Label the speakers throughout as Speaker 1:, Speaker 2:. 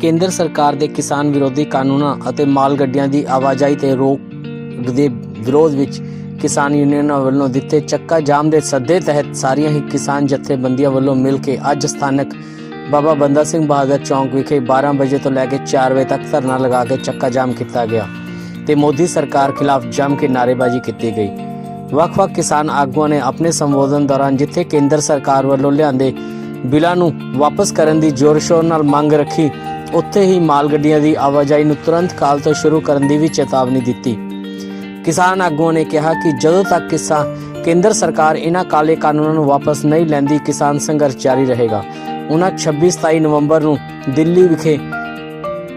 Speaker 1: ਕੇਂਦਰ ਸਰਕਾਰ ਦੇ ਕਿਸਾਨ ਵਿਰੋਧੀ ਕਾਨੂੰਨਾਂ ਅਤੇ ਮਾਲ ਗੱਡੀਆਂ ਦੀ ਆਵਾਜਾਈ ਤੇ ਰੋਕ ਦੇ ਵਿਰੋਧ ਵਿੱਚ ਕਿਸਾਨ ਯੂਨੀਅਨਾਂ ਵੱਲੋਂ ਦਿੱਤੇ ਚੱਕਾ ਜਾਮ ਦੇ ਸੱਦੇ ਤਹਿਤ ਸਾਰੀਆਂ ਹੀ ਕਿਸਾਨ ਜਥੇਬੰਦੀਆਂ ਵੱਲੋਂ ਮਿਲ ਕੇ ਅੱਜ ਸਥਾਨਕ ਬਾਬਾ ਬੰਦਾ ਸਿੰਘ ਬਹਾਦਰ ਚੌਂਕ ਵਿਖੇ 12 ਵਜੇ ਤੋਂ ਲੈ ਕੇ 4 ਵਜੇ ਤੱਕ ਧਰਨਾ ਲਗਾ ਕੇ ਚੱਕਾ ਜਾਮ ਕੀਤਾ ਗਿਆ ਤੇ ਮੋਦੀ ਸਰਕਾਰ ਖਿਲਾਫ ਜੰਮ ਕੇ ਨਾਅਰੇਬਾਜ਼ੀ ਕੀਤੀ ਗਈ। ਵੱਖ-ਵੱਖ ਕਿਸਾਨ ਆਗੂਆਂ ਨੇ ਆਪਣੇ ਸੰਬੋਧਨ ਦੌਰਾਨ ਜਿੱਥੇ ਕੇਂਦਰ ਸਰਕਾਰ ਵੱਲੋਂ ਲਿਆਂਦੇ ਬਿੱਲਾਂ ਨੂੰ ਵਾਪਸ ਕਰਨ ਦੀ ਜ਼ੋਰ-ਸ਼ੋਰ ਨਾਲ ਮੰਗ ਰੱਖੀ ਉੱਥੇ ਹੀ ਮਾਲ ਗੱਡੀਆਂ ਦੀ ਆਵਾਜਾਈ ਨੂੰ ਤੁਰੰਤ ਕਾਲ ਤੋਂ ਸ਼ੁਰੂ ਕਰਨ ਦੀ ਵੀ ਚੇਤਾਵਨੀ ਦਿੱਤੀ। ਕਿਸਾਨ ਆਗੂਆਂ ਨੇ ਕਿਹਾ ਕਿ ਜਦੋਂ ਤੱਕ ਕਿਸਾਨ ਕੇਂਦਰ ਸਰਕਾਰ ਇਹਨਾਂ ਕਾਲੇ ਕਾਨੂੰਨਾਂ ਨੂੰ ਵਾਪਸ ਨਹੀਂ ਲੈਂਦੀ, ਕਿਸਾਨ ਸੰਘਰਸ਼ ਜਾਰੀ ਰਹੇਗਾ। ਉਹਨਾਂ 26-27 ਨਵੰਬਰ ਨੂੰ ਦਿੱਲੀ ਵਿਖੇ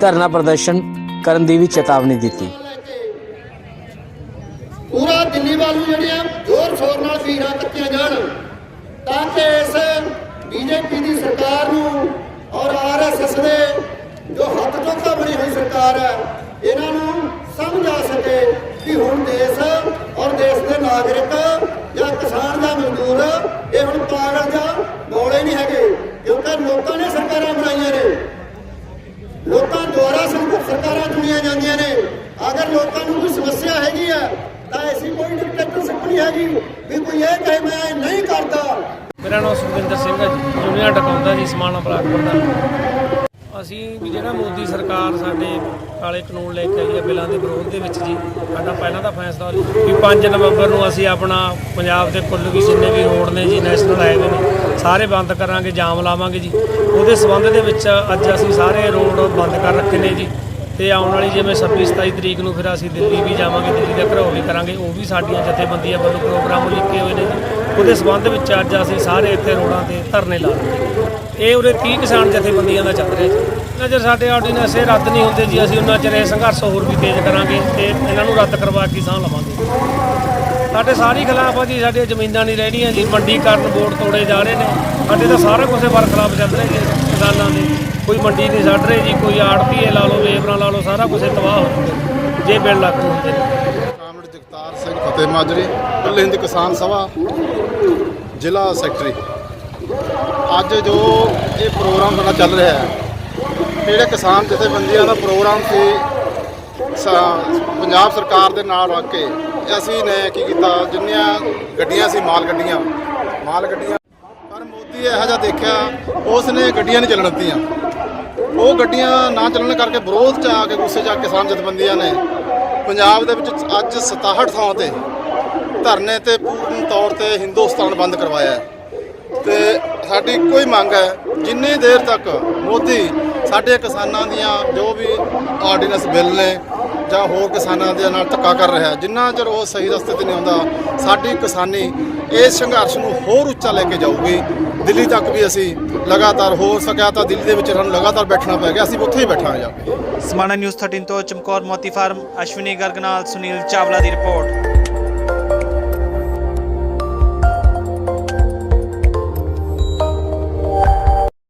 Speaker 1: ਧਰਨਾ ਪ੍ਰਦਰਸ਼ਨ ਕਰਨ ਦੀ ਵੀ ਚੇਤਾਵਨੀ ਦਿੱਤੀ।
Speaker 2: ਪੂਰਾ ਦਿੱਲੀ ਵੱਲ ਨੂੰ ਜਿਹੜੀਆਂ ਜ਼ੋਰ ਸ਼ੋਰ ਨਾਲ ਭੀੜਾਂ ਕੱਟੀਆਂ ਜਾਣ, ਤਾਂ ਕਿ ਇਸ ਬੀਜੇਪੀ ਦੀ ਸਰਕਾਰ ਨੂੰ ਔਰ ਆਰਐਸਐਸ ਦੇ ਜੋ ਹੱਥ ਚੋਖਾ ਬਣੀ ਹੋਈ ਸਰਕਾਰ ਹੈ ਇਹਨਾਂ ਨੂੰ ਸਮਝ ਆ ਸਕੇ ਕਿ ਹੁਣ ਦੇਸ਼ ਔਰ ਦੇਸ਼ ਦੇ ਨਾਗਰਿਕ ਜਾਂ ਕਿਸਾਨ ਦਾ ਮਜ਼ਦੂਰ ਇਹ ਹੁਣ ਪਾਗਲ ਜਾਂ ਬੋਲੇ ਨਹੀਂ ਹੈਗੇ ਕਿਉਂਕਿ ਲੋਕਾਂ ਨੇ ਸਰਕਾਰਾਂ ਬਣਾਈਆਂ ਨੇ। ਲੋਕਾਂ ਦੁਆਰਾ ਸਰਕਾਰਾਂ ਚੁਣੀਆਂ ਜਾਂਦੀਆਂ ਨੇ। ਅਗਰ ਲੋਕਾਂ ਨੂੰ ਕੋਈ ਸਮੱਸਿਆ ਹੈਗੀ ਆ, ਤਾਂ ਐਸੀ ਕੋਈ ਡਿਕਟੇਟਰਸ਼ਿਪ ਨਹੀਂ ਹੈਗੀ ਵੀ ਕੋਈ ਇਹ ਕਹੇ, ਮੈਂ ਨਹੀਂ ਕਰਦਾ।
Speaker 3: ਮੇਰਾ ਨਾਮ ਸੁਖਵਿੰਦਰ ਸਿੰਘ ਹੈ ਜੀ ਯੂਨੀਅਨ ਟਕਾਉਂਦਾ ਜੀ, ਸਮਾਣਾ ਬਲਾਕ ਪ੍ਰਧਾਨ ਅਸੀਂ ਵੀ ਜਿਹੜਾ ਮੋਦੀ ਸਰਕਾਰ ਸਾਡੇ ਕਾਲੇ ਕਾਨੂੰਨ ਲੈ ਕੇ ਆਈ ਹੈ ਬਿੱਲਾਂ ਦੇ ਵਿਰੋਧ ਦੇ ਵਿੱਚ ਜੀ, ਸਾਡਾ ਪਹਿਲਾਂ ਦਾ ਫੈਸਲਾ ਵੀ 5 ਨਵੰਬਰ ਨੂੰ ਅਸੀਂ ਆਪਣਾ ਪੰਜਾਬ ਦੇ ਕੁੱਲ ਵੀ ਜਿੰਨੇ ਵੀ ਰੋਡ ਨੇ ਜੀ, ਨੈਸ਼ਨਲ ਹਾਈਵੇ ਨੇ, ਸਾਰੇ ਬੰਦ ਕਰਾਂਗੇ, ਜਾਮ ਲਾਵਾਂਗੇ ਜੀ। ਉਹਦੇ ਸਬੰਧ ਦੇ ਵਿੱਚ ਅੱਜ ਅਸੀਂ ਸਾਰੇ ਰੋਡ ਬੰਦ ਕਰ ਰੱਖੇ ਨੇ ਜੀ। ਤੇ ਆਉਣ ਵਾਲੀ ਜਿਵੇਂ 26 27 ਤਰੀਕ ਨੂੰ ਫਿਰ ਅਸੀਂ ਦਿੱਲੀ ਵੀ ਜਾਵਾਂਗੇ, ਦਿੱਲੀ ਦਾ ਘਰੋ ਵੀ ਕਰਾਂਗੇ, ਉਹ ਵੀ ਸਾਡੀਆਂ ਜਥੇਬੰਦੀਆਂ ਵੱਲੋਂ ਪ੍ਰੋਗਰਾਮ ਲਿਖੇ ਹੋਏ ਨੇ ਜੀ। ਉਹਦੇ ਸਬੰਧ ਵਿੱਚ ਅੱਜ ਅਸੀਂ ਸਾਰੇ ਇੱਥੇ ਰੋਡਾਂ ਤੇ ਧਰਨੇ ਲਾ ਰਹੇ ਇਹ ਉਰੇ 30 ਕਿਸਾਨ ਜਥੇਬੰਦੀਆਂ ਦਾ ਚੱਲ ਰਿਹਾ ਜੀ। ਉਹਨਾਂ ਚਿਰ ਸਾਡੇ ਆਰਡੀਨੈਂਸ ਇਹ ਰੱਦ ਨਹੀਂ ਹੁੰਦੇ ਜੀ, ਅਸੀਂ ਉਹਨਾਂ ਚਿਰ ਇਹ ਸੰਘਰਸ਼ ਹੋਰ ਵੀ ਤੇਜ਼ ਕਰਾਂਗੇ ਤੇ ਇਹਨਾਂ ਨੂੰ ਰੱਦ ਕਰਵਾ ਕੇ ਸਾਹ ਲਵਾਂਗੇ। ਸਾਡੇ ਸਾਰੀ ਖਿਲਾਫ ਆ ਜੀ, ਸਾਡੀਆਂ ਜ਼ਮੀਨਾਂ ਨਹੀਂ ਰਹਿਣੀਆਂ ਜੀ, ਮੰਡੀ ਕਰਨ ਬੋਰਡ ਤੋੜੇ ਜਾ ਰਹੇ ਨੇ। ਸਾਡੇ ਤਾਂ ਸਾਰਾ ਕੁਝ ਖਿਲਾਫ ਚੱਲ ਰਿਹਾ ਜੀ, ਕਿਸਾਨਾਂ ਦੇ। ਕੋਈ ਮੰਡੀ ਨਹੀਂ ਛੱਡ ਰਹੇ ਜੀ, ਕੋਈ ਆੜਤੀਏ ਲਾ ਲਓ ਲੇਬਰਾਂ ਲਾ ਲਓ, ਸਾਰਾ ਕੁਝ ਤਬਾਹ ਹੋ ਜੂਗਾ ਜੇ ਬਿੱਲ ਲੱਗ ਹੁੰਦੇ
Speaker 4: ਕਾਮਰੇਡ ਜਗਤਾਰ ਸਿੰਘ ਫਤਿਹ ਮਾਜਰੀ ਕੁੱਲ ਹਿੰਦ ਕਿਸਾਨ ਸਭਾ, ਜ਼ਿਲ੍ਹਾ ਸੈਕਟਰੀ। ਅੱਜ ਜੋ ਇਹ ਪ੍ਰੋਗਰਾਮ ਸਾਡਾ ਚੱਲ ਰਿਹਾ ਹੈ, ਜਿਹੜੇ ਕਿਸਾਨ ਜਥੇਬੰਦੀਆਂ ਦਾ ਪ੍ਰੋਗਰਾਮ ਸੀ ਪੰਜਾਬ ਸਰਕਾਰ ਦੇ ਨਾਲ ਰੱਖ ਕੇ, ਅਸੀਂ ਨੇ ਕੀ ਕੀਤਾ, ਜਿੰਨੀਆਂ ਗੱਡੀਆਂ ਸੀ, ਮਾਲ ਗੱਡੀਆਂ ਮਾਲ ਗੱਡੀਆਂ, ਪਰ ਮੋਦੀ ਇਹੋ ਜਿਹਾ ਦੇਖਿਆ ਉਸ ਨੇ ਗੱਡੀਆਂ ਨਹੀਂ ਚੱਲਣ ਦਿੱਤੀਆਂ। ਉਹ ਗੱਡੀਆਂ ਨਾ ਚੱਲਣ ਕਰਕੇ ਵਿਰੋਧ ਚ ਆ ਕੇ ਗੁੱਸੇ ਚ ਆ ਕਿਸਾਨ ਜਥੇਬੰਦੀਆਂ ਨੇ, ਪੰਜਾਬ ਦੇ ਵਿੱਚ ਅੱਜ 67 ਥਾਂ ਤੇ ਧਰਨੇ ਤੇ ਪੂਰਨ ਤੌਰ ਤੇ ਹਿੰਦੁਸਤਾਨ ਬੰਦ ਕਰਵਾਇਆ ਹੈ। ਤੇ ਸਾਡੀ ਇੱਕੋ ਹੀ ਮੰਗ ਹੈ, ਜਿੰਨੀ ਦੇਰ ਤੱਕ ਮੋਦੀ ਸਾਡੇ ਕਿਸਾਨਾਂ ਦੀਆਂ ਜੋ ਵੀ ਆਰਡੀਨੈਂਸ ਬਿੱਲ ਨੇ ਜਾਂ ਹੋਰ ਕਿਸਾਨਾਂ ਦੇ ਨਾਲ ਧੱਕਾ ਕਰ ਰਿਹਾ ਜਿੰਨਾ ਚਿਰ ਉਹ ਸਹੀ ਰਸਤੇ ਤੇ ਨਹੀਂ ਆਉਂਦਾ, ਸਾਡੀ ਕਿਸਾਨੀ ਇਸ ਸੰਘਰਸ਼ ਨੂੰ ਹੋਰ ਉੱਚਾ ਲੈ ਕੇ ਜਾਊਗੀ। ਦਿੱਲੀ ਤੱਕ ਵੀ ਅਸੀਂ ਲਗਾਤਾਰ ਹੋ ਸਕਿਆ ਤਾਂ ਦਿੱਲੀ ਦੇ ਵਿੱਚ ਸਾਨੂੰ ਲਗਾਤਾਰ ਬੈਠਣਾ ਪੈ ਗਿਆ, ਅਸੀਂ ਉੱਥੇ ਹੀ ਬੈਠਾਂਗੇ ਜਾ ਕੇ।
Speaker 5: ਸਮਾਣਾ ਨਿਊਜ਼ 13 ਤੋਂ ਚਮਕੌਰ ਮੋਤੀ ਫਾਰਮ, ਅਸ਼ਵਨੀ ਗਰਗ ਨਾਲ ਸੁਨੀਲ ਚਾਵਲਾ ਦੀ ਰਿਪੋਰਟ।